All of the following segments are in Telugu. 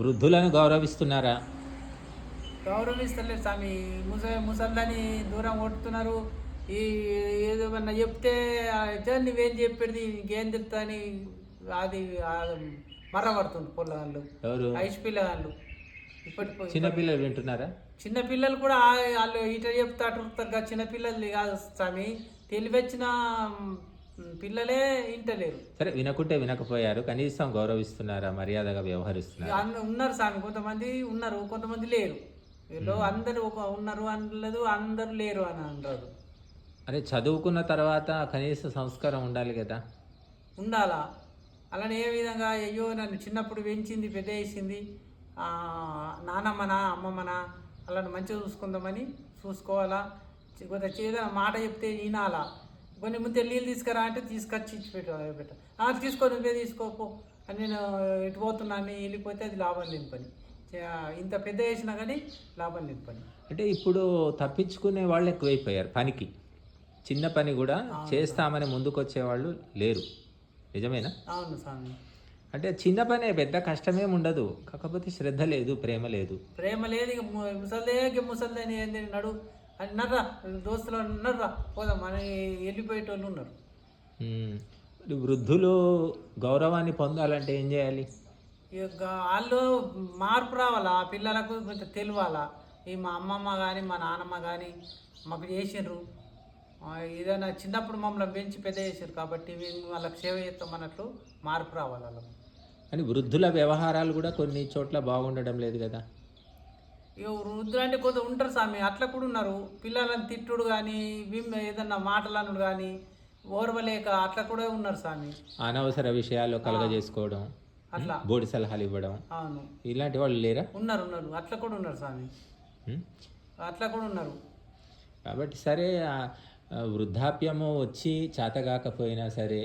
వృద్ధులను గౌరవిస్తున్నారా? గౌరవిస్తలేరు స్వామి. ముస ముసల్దని దూరం కొడుతున్నారు. ఈ ఏదేమన్నా చెప్తే నువ్వేం చెప్పేది ఇంకేం చెప్తా అని అది మర్రపడుతుంది పొల్లగాళ్ళు. ఎవరు? ఐస్ పిల్లగాళ్ళు. ఇప్పటి చిన్నపిల్లలు వింటున్నారా? చిన్న పిల్లలు కూడా వాళ్ళు ఇట చెప్తారు చిన్న పిల్లలు కాదు స్వామి. తెలివచ్చిన పిల్లలే ఇంటలేరు. సరే వినకుంటే వినకపోయారు కనీసం గౌరవిస్తున్నారా మర్యాదగా వ్యవహరిస్తున్నారా? ఉన్నారు స్వామి కొంతమంది ఉన్నారు కొంతమంది లేరు. వీళ్ళు అందరూ ఒక ఉన్నారు అనలేదు అందరూ లేరు అని అంటారు. అరే చదువుకున్న తర్వాత కనీస సంస్కారం ఉండాలి కదా. ఉండాలా? అలానే ఏ విధంగా అయ్యో నన్ను చిన్నప్పుడు పెంచింది పెద్ద చేసింది ఆ, నానమ్మనా అమ్మమ్మనా అలాని మంచిగా చూసుకుందామని చూసుకోవాలా? కొంత చేద మాట చెప్తే వినాలా? కొన్ని ముందు నీళ్ళు తీసుకురా అంటే తీసుకొచ్చి ఇచ్చి పెట్ట పెట్ట. "ఆ, తీసుకో నువ్వే తీసుకోపో. అని నేను ఎటు పోతున్నాను వెళ్ళిపోతే అది లాభం లేని పని. ఇంత పెద్ద చేసినా కానీ లాభం లేని పని. అంటే ఇప్పుడు తప్పించుకునే వాళ్ళు ఎక్కువైపోయారు పనికి. చిన్న పని కూడా చేస్తామని ముందుకు వచ్చేవాళ్ళు లేరు. నిజమేనా? అవును స్వామి అంటే చిన్న పనే పెద్ద కష్టమేం ఉండదు. కాకపోతే శ్రద్ధ లేదు ప్రేమ లేదు. ప్రేమ లేదు ఇక ముసల్దే ముసల్దే అని నడు అని నర్రా దోస్తులు నర్రా పోదాం అని వెళ్ళిపోయేటోళ్ళు ఉన్నారు. వృద్ధులు గౌరవాన్ని పొందాలంటే ఏం చేయాలి? వాళ్ళు మార్పు రావాలా? ఆ పిల్లలకు కొంచెం తెలియాలా? ఈ మా అమ్మమ్మ కానీ మా నాన్నమ్మ కానీ మాకు చేసిండ్రు ఆ, ఏదైనా చిన్నప్పుడు మమ్మల్ని పెంచి పెద్ద చేసారు కాబట్టి మేము వాళ్ళకి సేవ చేస్తాం అన్నట్లు మార్పు రావాలి వాళ్ళకు. అని వృద్ధుల వ్యవహారాలు కూడా కొన్ని చోట్ల బాగుండడం లేదు కదా? వృద్ధులు అంటే కొంత ఉంటారు స్వామి అట్లా కూడా ఉన్నారు. పిల్లలను తిట్టుడు కానీ విమ్ ఏదన్నా మాటలనుడు కానీ ఓర్వలేక అట్లా కూడా ఉన్నారు స్వామి. అనవసర విషయాల్లో కలగజేసుకోవడం అట్లా. బోడి సలహాలు ఇవ్వడం. అవును. ఇలాంటి వాళ్ళు లేరా? ఉన్నారు ఉన్నారు. అట్లా కూడా ఉన్నారు స్వామి. అట్లా కూడా ఉన్నారు. కాబట్టి సరే వృద్ధాప్యము వచ్చి చేతగాకపోయినా సరే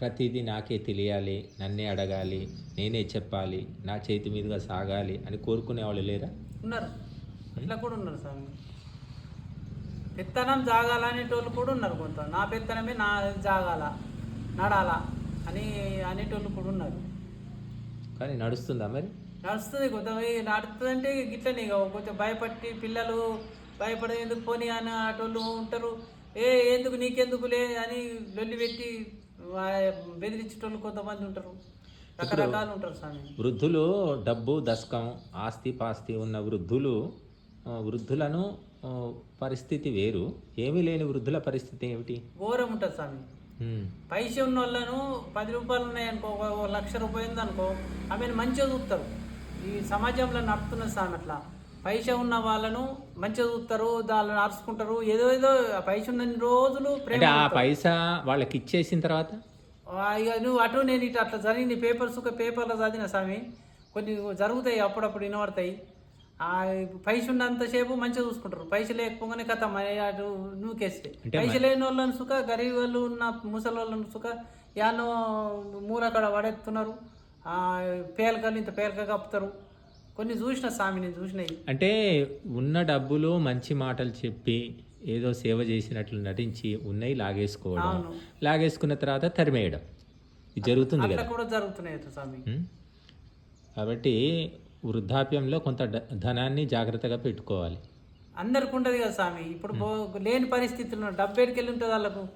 ప్రతిదీ నాకే తెలియాలి నన్నే అడగాలి నేనే చెప్పాలి నా చేతి మీదుగా సాగాలి అని కోరుకునే వాళ్ళు లేరా? ఉన్నారు. అట్లా కూడా ఉన్నారు స్వామి. పెత్తనం జాగాలనేటోళ్ళు కూడా ఉన్నారు కొంత. నా పెత్తనమే నా జాగాల నడాలా అని అనేటోళ్ళు కూడా ఉన్నారు. కానీ నడుస్తుందా మరి? నడుస్తుంది కొంత నడుస్తుందంటే గిట్లనే ఇక కొంచెం భయపట్టి పిల్లలు భయపడే ఎందుకు పోనీ అని అటోళ్ళు ఉంటారు. ఏ ఎందుకు నీకెందుకులే అని లొల్లి పెట్టి బెదిరించేటోళ్ళు కొంతమంది ఉంటారు. రకరకాలు ఉంటారు స్వామి. వృద్ధులు డబ్బు దశకం ఆస్తి పాస్తి ఉన్న వృద్ధులు వృద్ధులను పరిస్థితి వేరు. ఏమీ లేని వృద్ధుల పరిస్థితి ఏమిటి? ఘోరం ఉంటుంది స్వామి. పైస ఉన్న వాళ్ళను పది రూపాయలు ఉన్నాయనుకో లక్ష రూపాయలు ఉందనుకో ఆమెను మంచిగా చూస్తారు ఈ సమాజంలో నడుపుతున్న స్వామి అట్లా. పైస ఉన్న వాళ్ళను మంచిగా చూస్తారు దాన్ని అరుచుకుంటారు ఏదో ఏదో పైస ఉన్న రోజులు ఆ పైసా వాళ్ళకి ఇచ్చేసిన తర్వాత? ఇక నువ్వు అటు నేను ఇటు అట్లా జరిగింది. పేపర్స్ ఒక పేపర్లో చదివిన స్వామి కొన్ని జరుగుతాయి అప్పుడప్పుడు వినబడతాయి. ఆ పైస ఉన్నంతసేపు మంచిగా చూసుకుంటారు. పైస లేకపోగానే కథ అటు నూకేస్తే పైస లేని వాళ్ళని సుఖ గరీబ్ వాళ్ళు ఉన్న ముసలి వాళ్ళని సుఖ యానో మూలకడ పడేస్తున్నారు పేలకలు ఇంత పేలక కప్పుతారు. కొన్ని చూసిన స్వామి నేను చూసినాయి అంటే ఉన్న డబ్బులు మంచి మాటలు చెప్పి ఏదో సేవ చేసినట్లు నటించి ఉన్నాయి లాగేసుకోవడం. లాగేసుకున్న తర్వాత తరిమేయడం. ఇది జరుగుతుంది కదా. కూడా జరుగుతున్నాయి స్వామి? కాబట్టి వృద్ధాప్యంలో కొంత ధనాన్ని జాగ్రత్తగా పెట్టుకోవాలి. అందరికి ఉండదు కదా స్వామి. ఇప్పుడు లేని పరిస్థితుల్లో డబ్బేడికి వెళ్ళి ఉంటుంది వాళ్ళకు?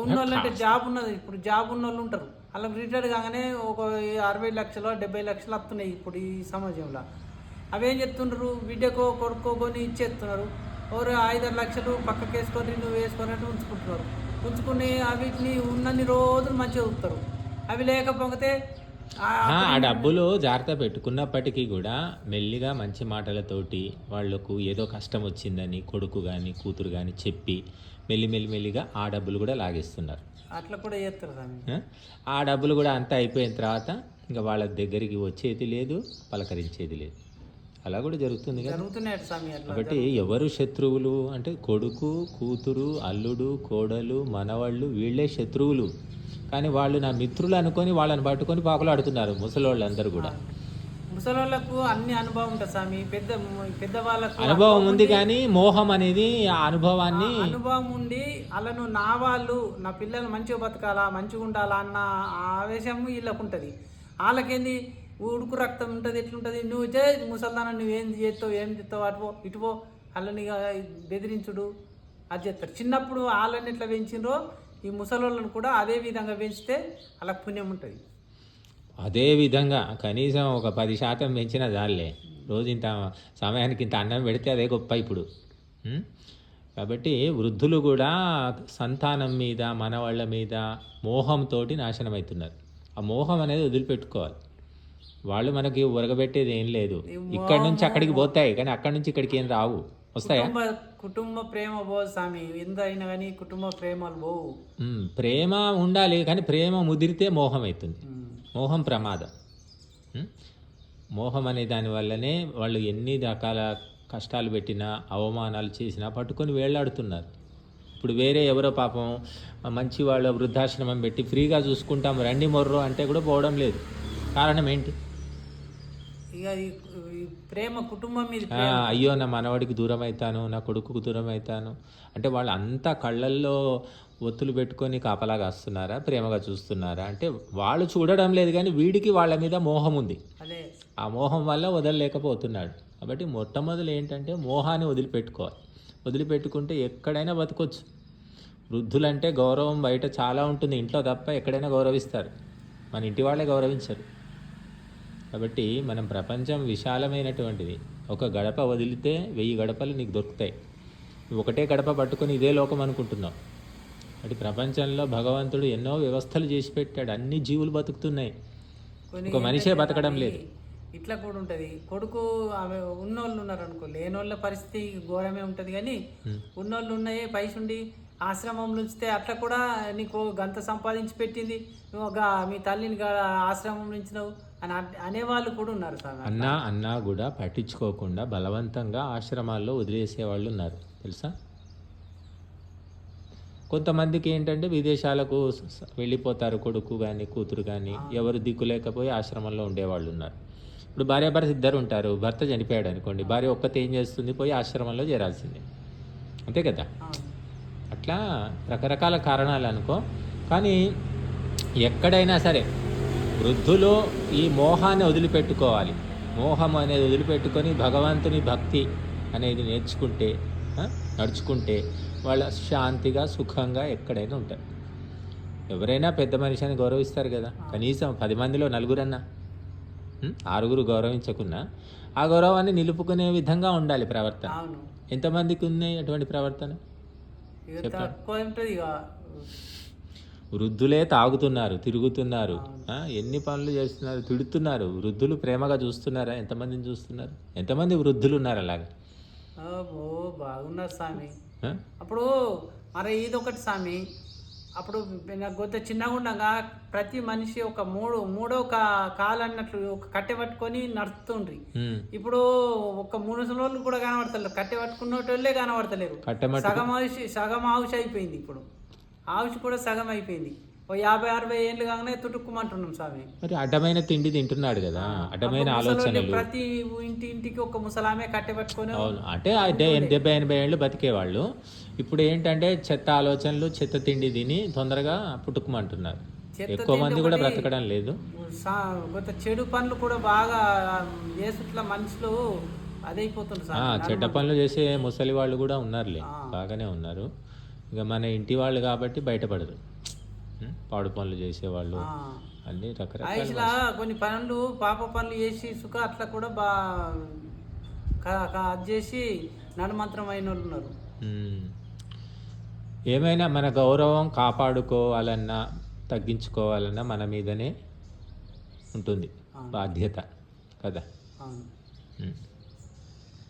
ఉన్న వాళ్ళు అంటే జాబ్ ఉన్నది. ఇప్పుడు జాబ్ ఉన్న వాళ్ళు ఉంటారు. వాళ్ళకి రిటైర్డ్ కాగానే ఒక అరవై లక్షలు డెబ్బై లక్షలు వస్తున్నాయి ఇప్పుడు ఈ సమాజంలో. అవేం చెప్తుండ్రు? బిడ్డకో కొడుకో కొని ఇచ్చేస్తున్నారు. ఎవరు ఐదారు లక్షలు పక్కకి వేసుకొని నువ్వు వేసుకున్నట్టు ఉంచుకుంటున్నారు. ఉంచుకుని వీటిని ఉన్నన్ని రోజులు మంచిగా చూస్తారు అవి లేకపోతే ఆ- డబ్బులు జాగ్రత్త పెట్టుకున్నప్పటికీ కూడా మెల్లిగా మంచి మాటలతోటి వాళ్ళకు ఏదో కష్టం వచ్చిందని కొడుకు కానీ కూతురు కానీ చెప్పి మెల్లి మెల్లి మెల్లిగా ఆ డబ్బులు కూడా లాగేస్తున్నారు. అట్లా కూడా చేస్తారు? ఆ డబ్బులు కూడా అంతా అయిపోయిన తర్వాత ఇంకా వాళ్ళ దగ్గరికి వచ్చేది లేదు పలకరించేది లేదు. అలా కూడా జరుగుతుంది కాబట్టి ఎవరు శత్రువులు? అంటే కొడుకు కూతురు అల్లుడు కోడలు మనవాళ్ళు వీళ్ళే శత్రువులు. కానీ వాళ్ళు నా మిత్రులు అనుకొని వాళ్ళని పట్టుకొని పాకులాడుతున్నారు ముసలోళ్ళందరూ కూడా. ముసలోళ్ళకు అన్ని అనుభవం ఉంటుంది స్వామి. పెద్ద పెద్దవాళ్ళకు అనుభవం ఉంది కానీ మోహం అనేది ఆ అనుభవాన్ని అనుభవం ఉండి వాళ్ళను నా వాళ్ళు నా పిల్లలు మంచిగా బతకాలా మంచిగా ఉండాలా అన్న ఆవేశం వీళ్ళకు ఉంటుంది వాళ్ళకేంది? ఊడుకు రక్తం ఉంటుంది ఎట్లుంటుంది? నువ్వు చే ముసల్దాన నువ్వేం చేస్తావు ఏం చేస్తావు? అటుపో ఇటుపో వాళ్ళని బెదిరించుడు. అది చేస్తారు చిన్నప్పుడు వాళ్ళని ఎట్లా పెంచినరో ఈ ముసలోళ్ళని కూడా అదే విధంగా పెంచితే అలా పుణ్యం ఉంటుంది. అదే విధంగా కనీసం ఒక పది శాతం పెంచిన దానిలే రోజు ఇంత సమయానికి ఇంత అన్నం పెడితే అదే గొప్ప ఇప్పుడు. కాబట్టి వృద్ధులు కూడా సంతానం మీద మనవాళ్ళ మీద మోహంతో నాశనం అవుతున్నారు ఆ మోహం అనేది వదిలిపెట్టుకోవాలి. వాళ్ళు మనకి ఉరగబెట్టేది ఏం లేదు. ఇక్కడ నుంచి అక్కడికి పోతాయి కానీ అక్కడి నుంచి ఇక్కడికి ఏం రావు. వస్తాయా? కుటుంబ ప్రేమ పోదు స్వామి. ఎంత అయినా కానీ కుటుంబ ప్రేమలు పోవు. ప్రేమ ఉండాలి కానీ ప్రేమ ముదిరితే మోహం అవుతుంది. మోహం ప్రమాదం? మోహం అనే దాని వల్లనే వాళ్ళు ఎన్ని రకాల కష్టాలు పెట్టినా అవమానాలు చేసినా పట్టుకొని వేళ్ళాడుతున్నారు. ఇప్పుడు వేరే ఎవరో పాపం మంచి వాళ్ళ వృద్ధాశ్రమం పెట్టి ఫ్రీగా చూసుకుంటాం రండి మొర్రో అంటే కూడా పోవడం లేదు. కారణం ఏంటి? ఇక ఈ ఈ ప్రేమ కుటుంబం మీద అయ్యో నా మనవడికి దూరం అవుతాను నా కొడుకుకు దూరం అవుతాను అంటే వాళ్ళు అంతా కళ్ళల్లో ఒత్తులు పెట్టుకొని కాపలా కాస్తున్నారా ప్రేమగా చూస్తున్నారా? అంటే వాళ్ళు చూడడం లేదు కానీ వీడికి వాళ్ళ మీద మోహం ఉంది. ఆ మోహం వల్ల వదలలేకపోతున్నాడు. కాబట్టి మొట్టమొదలు ఏంటంటే మోహాన్ని వదిలిపెట్టుకోవాలి. వదిలిపెట్టుకుంటే ఎక్కడైనా బతకొచ్చు. వృద్ధులంటే గౌరవం బయట చాలా ఉంటుంది. ఇంట్లో తప్ప ఎక్కడైనా గౌరవిస్తారు. మన ఇంటి వాళ్ళే గౌరవించరు. కాబట్టి మనం ప్రపంచం విశాలమైనటువంటిది. ఒక గడప వదిలితే వెయ్యి గడపలు నీకు దొరుకుతాయి. ఒకటే గడప పట్టుకొని ఇదే లోకం అనుకుంటున్నావు. అంటే ప్రపంచంలో భగవంతుడు ఎన్నో వ్యవస్థలు చేసి పెట్టాడు. అన్ని జీవులు బతుకుతున్నాయి. కొన్ని ఒక మనిషే బతకడం లేదు. ఇట్లా కూడా ఉంటుంది. కొడుకు ఆమె ఉన్నోళ్ళు ఉన్నారు అనుకో లేనోళ్ళ పరిస్థితి ఘోరమే ఉంటుంది కానీ ఉన్నోళ్ళు ఉన్నాయే పైస ఉండి ఆశ్రమంలో ఉంచితే అట్లా కూడా నీకు గంత సంపాదించి పెట్టింది. నువ్వు మీ తల్లిని ఆశ్రమం అన్- అనేవాళ్ళు కూడా ఉన్నారు సార్ అన్నా అన్నా కూడా పట్టించుకోకుండా బలవంతంగా ఆశ్రమాల్లో వదిలేసే వాళ్ళు ఉన్నారు. తెలుసా? కొంతమందికి ఏంటంటే విదేశాలకు వెళ్ళిపోతారు కొడుకు కానీ కూతురు కానీ ఎవరు దిక్కు లేకపోయి ఆశ్రమంలో ఉండేవాళ్ళు ఉన్నారు. ఇప్పుడు భార్య భర్త ఇద్దరు ఉంటారు భర్త చనిపోయాడు అనుకోండి భార్య ఒక్కతే ఏం చేస్తుంది? పోయి ఆశ్రమంలో చేరాల్సిందే. అంతే కదా. అట్లా రకరకాల కారణాలు అనుకో. కానీ ఎక్కడైనా సరే వృద్ధులు ఈ మోహాన్ని వదిలిపెట్టుకోవాలి. మోహం అనేది వదిలిపెట్టుకొని భగవంతుని భక్తి అనేది నేర్చుకుంటే నడుచుకుంటే వాళ్ళ శాంతిగా సుఖంగా ఎక్కడైనా ఉంటారు. ఎవరైనా పెద్ద మనిషిని గౌరవిస్తారు కదా. కనీసం పది మందిలో నలుగురన్నా? ఆరుగురు గౌరవించకున్నా ఆ గౌరవాన్ని నిలుపుకునే విధంగా ఉండాలి ప్రవర్తన. ఎంతమందికి ఉన్నాయి అటువంటి ప్రవర్తన ఇక తక్కువ ఉంటుంది ఇక వృద్ధులే తాగుతున్నారు తిరుగుతున్నారు. ఎన్ని పనులు చేస్తున్నారు తిడుతున్నారు. వృద్ధులు ప్రేమగా చూస్తున్నారా? ఎంతమందిని చూస్తున్నారు? ఎంతమంది వృద్ధులు ఉన్నారు అలాగా బాగున్నారు స్వామి? అప్పుడు మరి ఇది ఒకటి స్వామి. అప్పుడు నాకు కొంత చిన్నగా ఉండగా ప్రతి మనిషి ఒక మూడు మూడో కాలు అన్నట్లు ఒక కట్టె పట్టుకొని నడుస్తుండ్రి. ఇప్పుడు ఒక మూడు రోజులు కూడా కనబడతలేరు కట్టె పట్టుకున్నోటోళ్ళే కనబడతలేరు. కట్టెమట్టు సగం ఆవుషి సగం ఆవుషి అయిపోయింది ఇప్పుడు. ఆవుషి కూడా సగం అయిపోయింది. ఓ యాభై అరవై ఏళ్ళు కాగానే తుటుక్కుమంటున్నాం స్వామి. మరి అడ్డమైన తిండి తింటున్నాడు కదా అడ్డమైన ఆలోచనలు. ప్రతి ఇంటి ఇంటికి ఒక ముసలామే కట్టె పట్టుకొని అవును అంటే డెబ్బై ఎనభై ఏళ్ళు బతికేవాళ్ళు. ఇప్పుడు ఏంటంటే చెత్త ఆలోచనలు చెత్త తిండి తిని తొందరగా పుట్టుకుమంటున్నారు. ఎక్కువ మంది కూడా బ్రతకడం లేదు. కొంత చెడు పనులు కూడా బాగా చేసుట్ల మనుషులు అదైపోతుంది చెడ్డ పనులు చేసే ముసలి వాళ్ళు కూడా ఉన్నారులే. బాగానే ఉన్నారు. ఇక మన ఇంటి వాళ్ళు కాబట్టి బయటపడరు? పాడు పనులు చేసేవాళ్ళు. అన్ని రకరకాల కొన్ని పనులు పాప పనులు చేసి సుఖ అట్లా కూడా బా క- క- అది చేసి నడుమంత్రం అయిన వాళ్ళు ఉన్నారు. ఏమైనా మన గౌరవం కాపాడుకోవాలన్నా తగ్గించుకోవాలన్నా మన మీదనే ఉంటుంది బాధ్యత కదా.